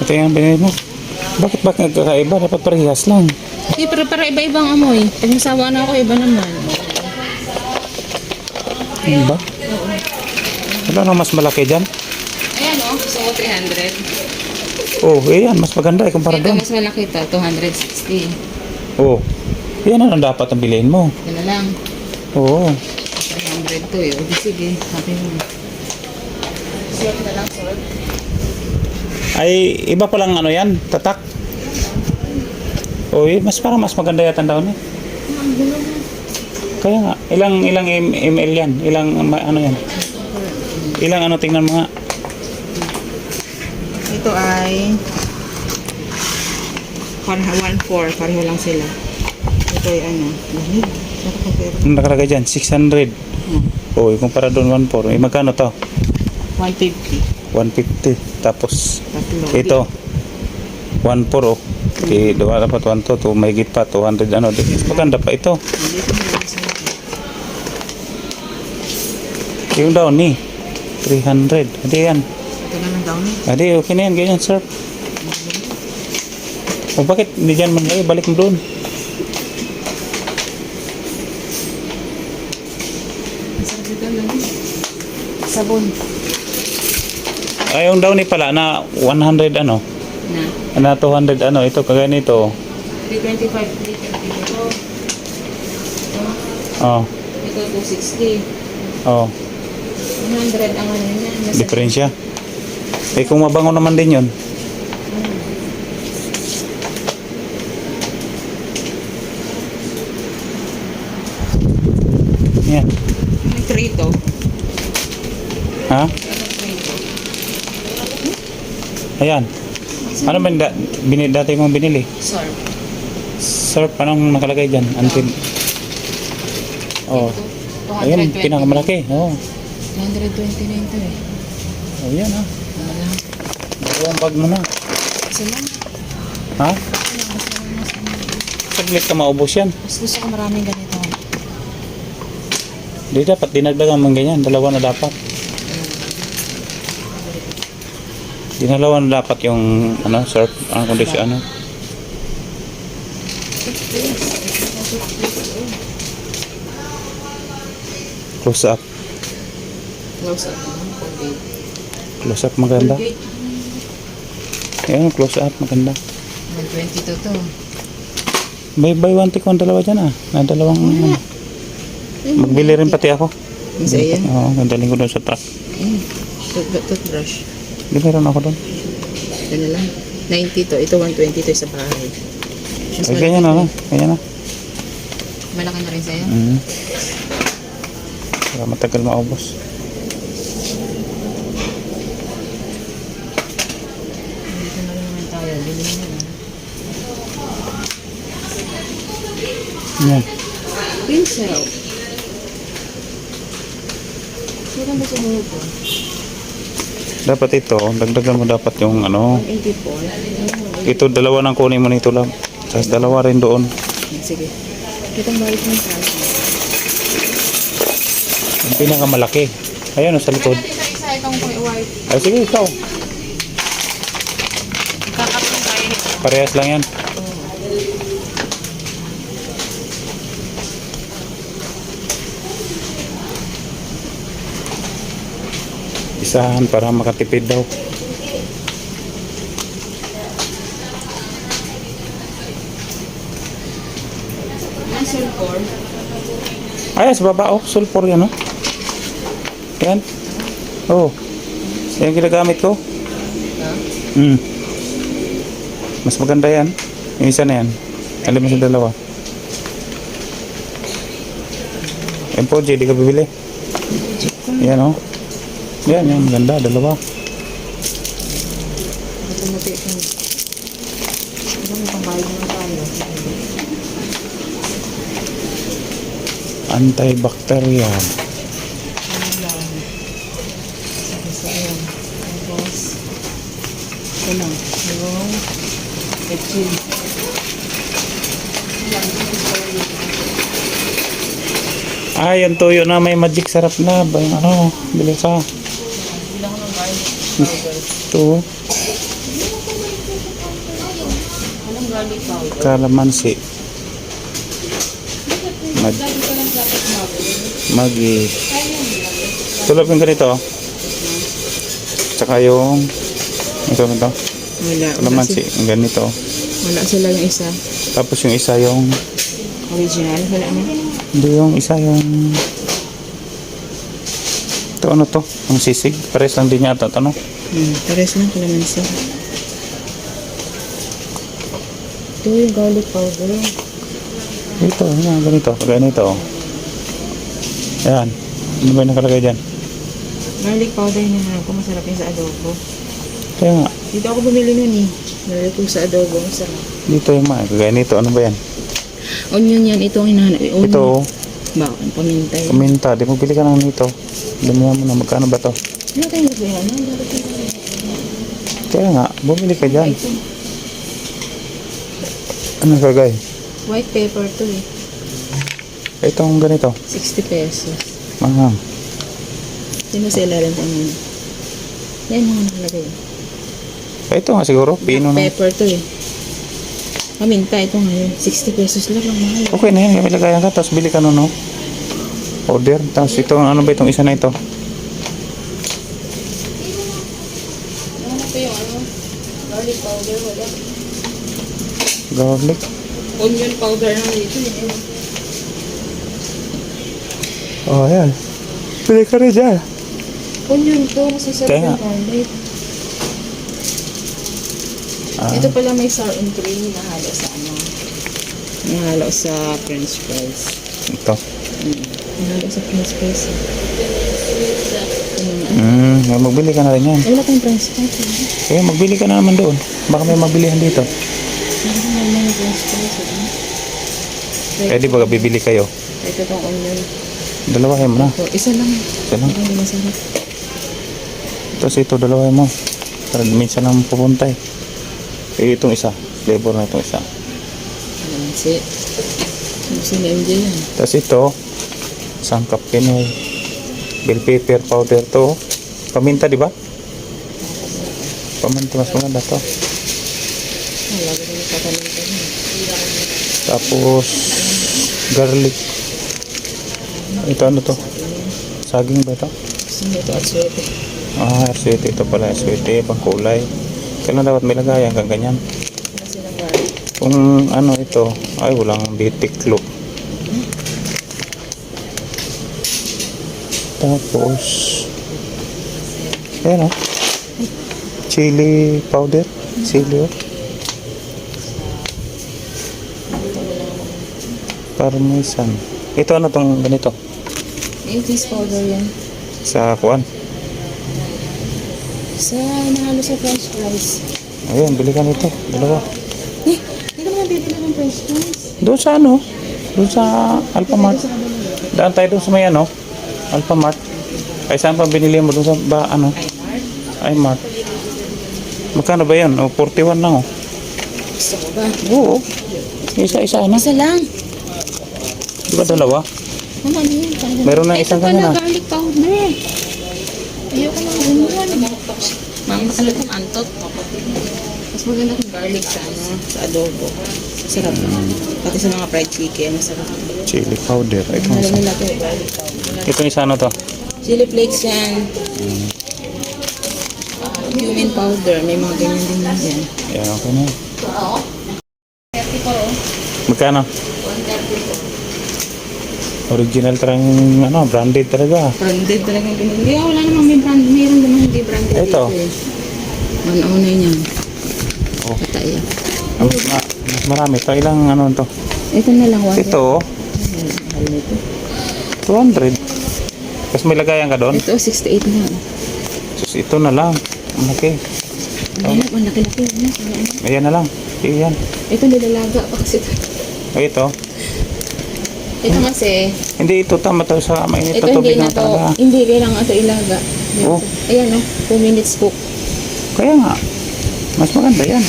Ito yung binili mo. Bakit ba nagkakaiba? Dapat parehas lang. Eh, pero para iba-ibang amoy. Pag nasawa na ako, iba naman. Ano ba? Wala na mas malaki dyan. Ayan o, gusto ko 300. Oh, eh yan. Mas maganda eh kumpara Ito, doon. mas malaki to, 260. Oh. Yan ang dapat ang bilhin mo. Ito na lang. Oo. 300 to eh. O, di sige, sabi mo. Sort na lang, sort. Ay, iba palang ano yan, tatak. Eh, mas parang mas maganda yata ang daon eh. Kaya nga, ilang ilang ml yan? Ilang ano yan? Ilang ano tingnan mo nga? Ito ay 1.4, pareho lang sila. Ito ay ano, nakalagay dyan, 600. Hmm. Oh, yung para doon 14. Eh, magkano to? 150. 150. Tapos. Ito, 14 oh. Okay, dawa dapat 1 to, to may pa 200 ano. Maganda pa ito. Yung daw ni 300. Hindi yan. Ito na lang daw ni. Hindi, okay na yan. Ganyan, sir. O bakit hindi dyan man kayo? Balik mo doon. Sabon. Ay, yung daw ni pala na 100 ano. Na. Na 200 ano. Ito, kagaya nito. 325, 320 ito. Oh, Ito 260. oh. 100 ang ano niya. Diferensya. Eh, kung mabango naman din yun. Yan. May trito. Ha? Ayan. Ano ba da, bini, dati mong binili? Sorry. Surf, anong nakalagay dyan? Until... Oh. Ayun, 220. pinakamalaki. Oh. 220 na ito eh. Oh, yan. Ano lang. Dalawang bag mo na. Isa lang. Ha? Saglit ka maubos yan. Mas gusto ko maraming ganito. Di dapat dinagdagan mo ganyan. Dalawa na dapat. Dinalawa na dapat yung ano, surf, ang kondisyon ano. Close up. Close up. Close up maganda. Ayan, close up maganda. 120 to to. May buy one take one dalawa dyan ah. Na dalawang ano. Magbili rin pati ako. Isa yan. Oo, gandaling ko doon sa truck. Mm. Tooth- Toothbrush. Bili rin ako doon. Ito na lang. 90 to. Ito 120 to sa bahay. Mas Ay, ganyan na lang. Ganyan na. Malaki na rin sa'yo. Mm. Para matagal maubos. Dito na naman tayo. Bili na lang. Yan. Pincel. Sino ba sumunod ko? Dapat ito, dagdagan mo dapat yung ano. 184. Ito, dalawa nang kunin mo nito lang. Tapos dalawa rin doon. Sige. Kitang balik ng price. Yung pinakamalaki. Ayan o, sa likod. Ay, sige, ikaw. Parehas lang yan. Isahan para makatipid daw. Ay, sa baba, oh. Sulfur yan, oh. Yan. Oh. Yan ginagamit ko. Hmm. Mas maganda yan. Yung isa na yan. Alam mo sa dalawa. Yan po, JD ka bibili. Yan, oh. Yan, yan. Maganda. Dalawa. Ito ito mo pambayad naman tayo. Antibacterial. Ano lang. Sabi sa ayan. Tapos, ito lang. Yung. Ah, yung tuyo na may magic sarap na. Ba, ano, bili ka. Bilang ko ng guys. Ito. Kalamansi. Mag magi. Tulad yung ganito. Tsaka yung ito ito. Wala. Kalamansi. Ganito. Wala sila yung isa. Tapos yung isa yung Original. Wala na. hindi yung isa yung ito ano to? Ang sisig. Pares lang din yata ito no? Hmm. Pares lang kalamansi. Ito yung garlic powder. Ito, yan, ganito. Ganito. Ayan. Ano ba yung nakalagay dyan? Garlic powder na nga ako. Masarap yung sa adobo. Kaya nga. Dito ako bumili nun eh. Nalito sa adobo. Masarap. Dito yung mga kagaya nito. Ano ba yan? Onion yan. Ito ang hinahanap. Onion. Ito, Ba, ang paminta yun. kuminta. Di mo bili ka lang nito. Damihan mo na. Magkano ba to? Ano tayo nagbihan? Ano Kaya nga, bumili ka dyan. Ano kagay? White pepper to eh. Itong ganito. 60 pesos. Aha. Sino sa ilalim ko naman? Yan mga nakalagay. Ito nga siguro. Pino na. Pepper to eh. Paminta ito ngayon. 60 pesos lang ang mahal. Okay na yan. May lagayan ka. Tapos bili ka nun, no? Order. Tapos ito, ano ba itong isa na ito? Ano pa yung ano? Garlic powder wala. Garlic. Onion powder na dito. Oh, ayan. Bili ka rin dyan. Onion to. Masasarap yung garlic. Ah, Ito pala may sour and cream na halo sa ano. Nahalo sa french fries. ito. Nahalo sa. Ano nga? Hmm, magbili ka na rin yan. Wala tayong french fries. eh. Magbili ka na naman doon. Baka may mabilihan dito. Ano eh. Di ba bibili kayo? Ito tong onion. Dalawahin mo na. Isa lang. Isa lang. Hindi masarap. Tapos ito, dalawahin mo. Para minsan lang pupunta eh. Eh, itong isa. Flavor na itong isa. Kalamansi. Ano si MJ yan? Tapos ito, sangkap pinoy. Bell pepper powder to. Paminta, di ba? Paminta, mas maganda to. Tapos, garlic. Ito ano to? Saging ba ito? Ito at swerte. Ah, aswete. Ito pala, aswete. Pang kulay. Kailan dapat may lagayan kang ganyan? Kung ano ito, ay walang bitiklop. Tapos, ayan o. Chili powder. Chili o. Parmesan. Ito ano tong ganito? Cheese powder yan. Sa kuan. Sa nahalo sa french fries. Ayan, bili ka nito. Dalawa. Eh, hindi ka naman bibili ng french fries. Doon sa ano? Doon sa Alphamart. Daan tayo doon sa may ano? Alphamart. Ay saan pa binili mo doon sa ba ano? Ay Mart. Magkano ba yan? O 41 lang oh. Gusto ko ba? Oo. Isa-isa na. Isa lang. Di ba dalawa? Ano ano yun? Talaga. Meron na isang Ito kanina. pala garlic powder. Ayoko na umuwan. Ma'am, ano itong antot? Mas maganda kung garlic sa ano, sa adobo. Sarap. Pati sa mga fried chicken, masarap. Chili powder. Ito Alam isa. nila ito, garlic powder. Ito isa ano to? Chili flakes yan. Cumin powder, may mga ganyan din yan yan. Ayan, okay na. yan. Magkano? Original talagang ano, branded talaga. Branded talagang ganyan. Hindi, wala namang may brand. Mayroon naman hindi branded Ito. dito eh. One-owner niyan. Oh. Patay ah. Mas, ma- mas marami. Ito ilang ano to? Ito na lang. One Ito, Mahal nito. 200. Tapos may lagayan ka doon? Ito, 68 na. Sus, ito na lang. Ang laki. Ang hirap, ang laki-laki. Ano, ano, ano. Ayan na lang. Ayan. Ito nilalaga pa kasi ito. Ay, ito. Ito kasi, Hindi ito tama to sa mainit ito na hindi tubig na talaga. hindi kailangan ito ilaga. Oh. Ayan o, 2 minutes cook. Kaya nga. Mas maganda yan.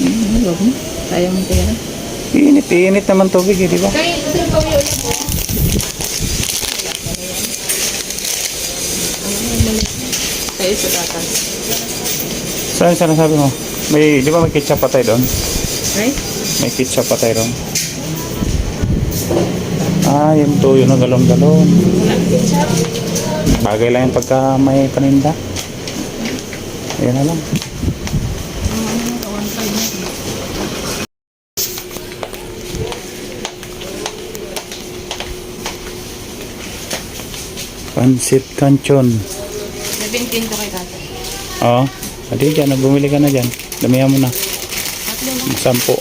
Hmm, wag mo. Sayang ang pera. Init, init naman tubig eh, di ba? Kaya ito yung pawin ulit po. Tayo sa tatas. Saan saan sabi mo? May, di ba may ketchup pa tayo doon? Right? May ketchup pa tayo doon. Ah, yung tuyo na ketchup. Bagay lang yung pagka may paninda. Ayan na lang. Pansit canchon. 17 to kay tatay. Oo. Adi dyan, bumili ka na dyan. Damihan mo na. Tatlo lang. Sampo.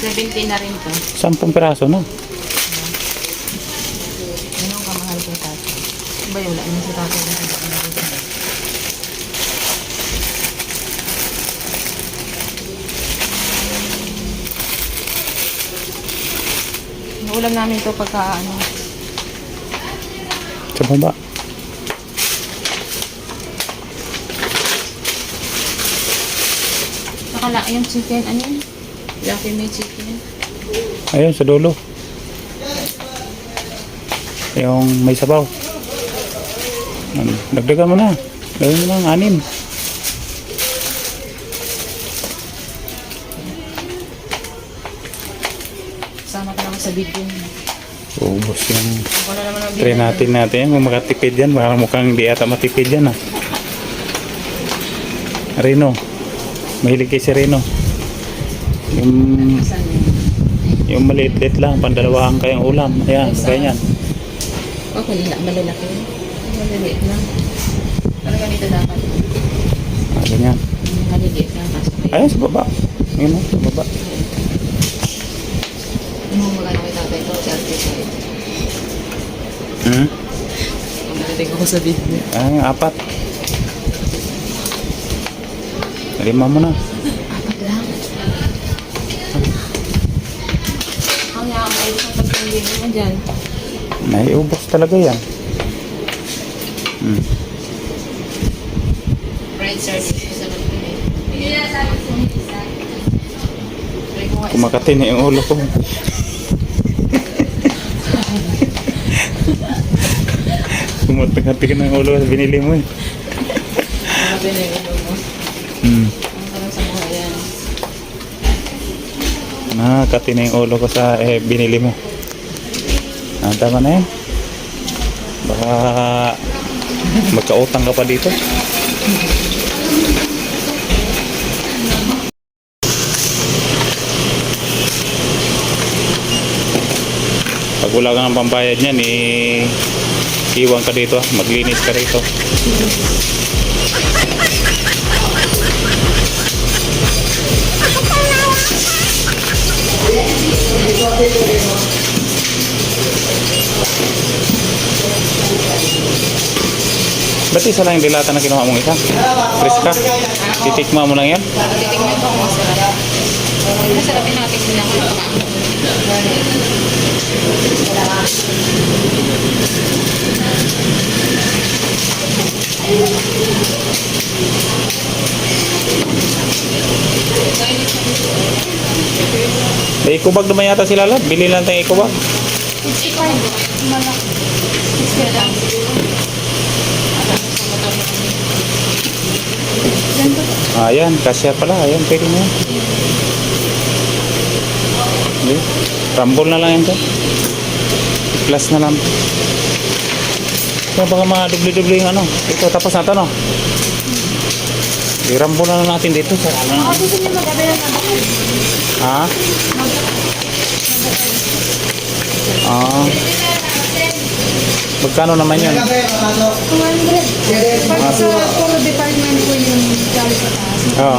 17 na rin to. Sampung piraso na. Anong kamahal kay tatay? Ba wala naman si tatay na nakita. Ulam namin to pagka ano, Sa baba. Nakala yung chicken, ano yun? Lucky may chicken. Ayun, sa dulo. Yung may sabaw. Dagdagan mo na. Gawin mo ng anim. Sama ka naman sa video. Ubus yung try natin natin yan. Kung makatipid yan, parang mukhang hindi ata matipid yan ah. Reno. Mahilig kay si Reno. Yung, yung maliit-liit lang, pandalawaan kayong ulam. Ayan, ganyan. Ako nila, malalaki. Maliliit lang. Parang ganito dapat. Ah, ganyan. Maliliit lang. Ayun, sa baba. Ayun, oh, sa baba. Ano magano kay tatay ko? Si Ate Sai. Hmm? Ang narinig ako sa video. Apat. Lima mo na. Apat lang. Ang nga, may isang pagpili naman dyan. Naiubos talaga yan. Hmm. Fried sardines pagpili. Hindi na na yung ulo ko. Kumakati ka ng ulo sa binili mo eh. Nakakati na yung ulo ko sa eh, binili mo. Ah, tama na yan. Baka magkautang ka pa dito. Pag wala ka ng pambayad niyan, eh, iwan ka dito. ah. Maglinis ka rito. Ba't isa lang yung dilata na kinuha mong isa? Friska? Titikma mo lang yan? Titikman ko kung masarap. Masarapin natin sila May ikubag naman yata sila lahat. Bili lang tayong ikubag. Ayan, kasya pala. Ayan, pwede mo. Hindi. Rumble na lang yan dyan. Plus na lang. Kaya baka mga dubli-dubli yung ano. Ito, tapos na ito, no? I-rumble na lang natin dito. Sa, ano, ha? Ah. Magkano naman yun? 200. Pag sa puro department po yung galing sa.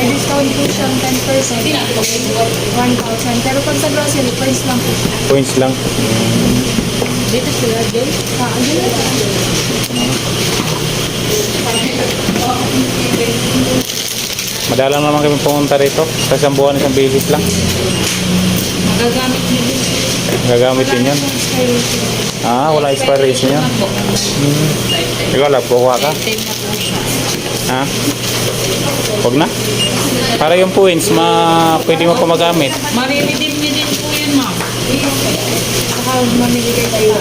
May discount po siyang 10%. 1,000. Pero pag sa grocery, price lang po siya. Points lang. Dito sila, Jay. Ah, yun na Madalang naman kami pumunta rito. Sa isang buwan, isang bisis lang. Magagamit din. Gagamit din yun. Ah, wala expiration yun. Ikaw lang, kukuha ka. Ha? Huwag na. Para yung points, ma pwede mo pa magamit. Mariredeem niyo din po yun, ma'am. Saka mamili kayo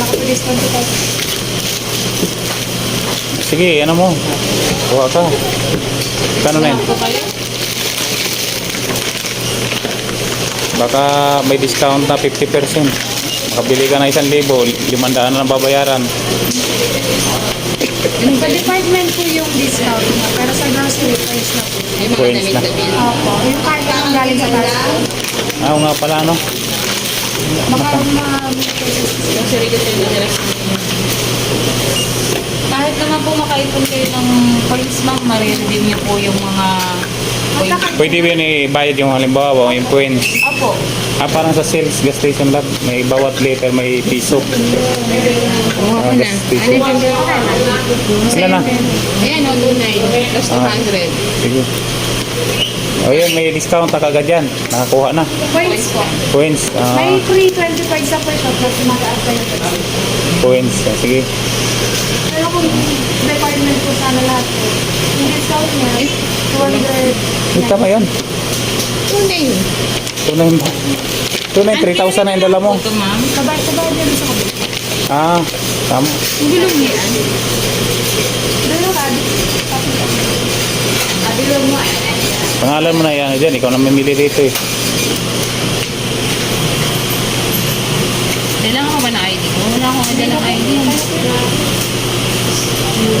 nakapag-discount tayo. Sige, ano mo? Kuha ka. Kano na yun? Baka may discount na 50%. Makabili ka na isang libo, limandaan na lang babayaran. Sa department po yung discount niya, pero sa grocery price na po. May mga Points na. damit-damit. Opo, yung karga ang galing sa Costco. Ah, oo nga pala, no? Baka mga Yung sarili ko yung direct. Po makaipon kayo ng points, ma'am, mariredeem niyo po yung mga points. Pwede ba yun ibayad yung halimbawa, yung points? Opo. Ah, parang sa sales gas station lang, may bawat liter may piso. Ko Ah, na. gas Ano station. yung Sila na. Ayan, o, 29 plus Ah. 200. Sige. O yun, may discount na kagad yan. Nakakuha na. points po. Points. ah, May free 25 sa po ito, plus mag-add kayo sa points. Ah, sige. Pero kung department po sana lahat po, yung discount niya, 200. Ito ba yun? Tunay yun. Tunay mo. Tunay, 3,000 na yung dala mo. Ito, ma'am. Sabay din sa kabila. Ah, tama. Yung bilog niya. Ka, Ah, bilog mo. Pangalan mo na yan dyan. Ikaw na mamili dito eh. Kailangan ko ba na ID ko? Wala akong ID ng ID. Kahit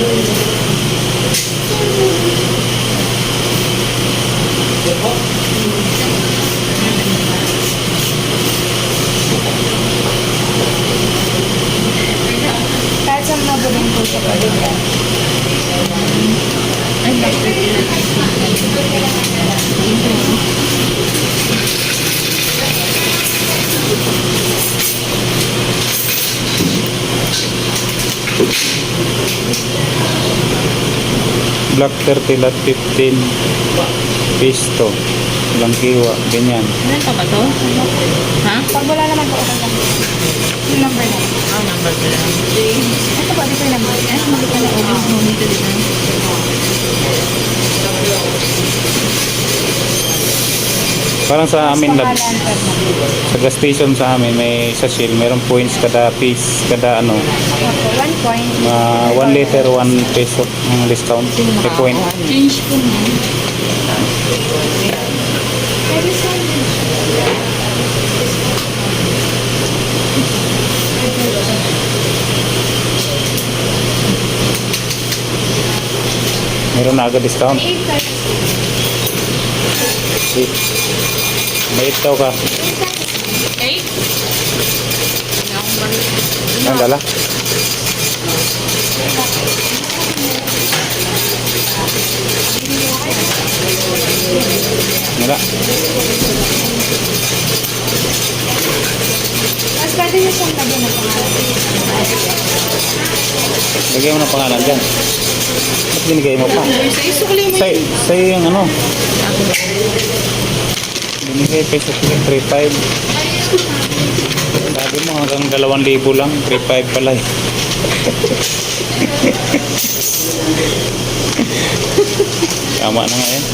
sa mga buling po pwede ka. Ay, bakit? Black 30 lot 15. Pisto. Langkiwa. Ganyan. Ano pa ba to? Ha? Pag wala naman po, lang. Yung number na. Ah, number ko lang. Ito po, dito yung number. Hindi ka na ubos mo dito dito. Parang sa amin lab, sa gas station sa amin may sa Shell, merong points kada piece, kada ano, Opo, one point. uh, 1 liter, 1 peso ang discount. May point. Change ko mo. Pwede sa Meron na agad discount. 8 times. Eight. May ito ka. Wala balik. Ang dala. Wala. Mas pwede niyo siyang lagyan ng pangalan. Lagyan mo ng pangalan dyan. Ba't binigay mo pa? Sa isukli mo. Say, say yung ano. Binigay peso ko 3.5. Sabi mo hanggang 2,000 lang. 3.5 pala eh. Tama na nga yan.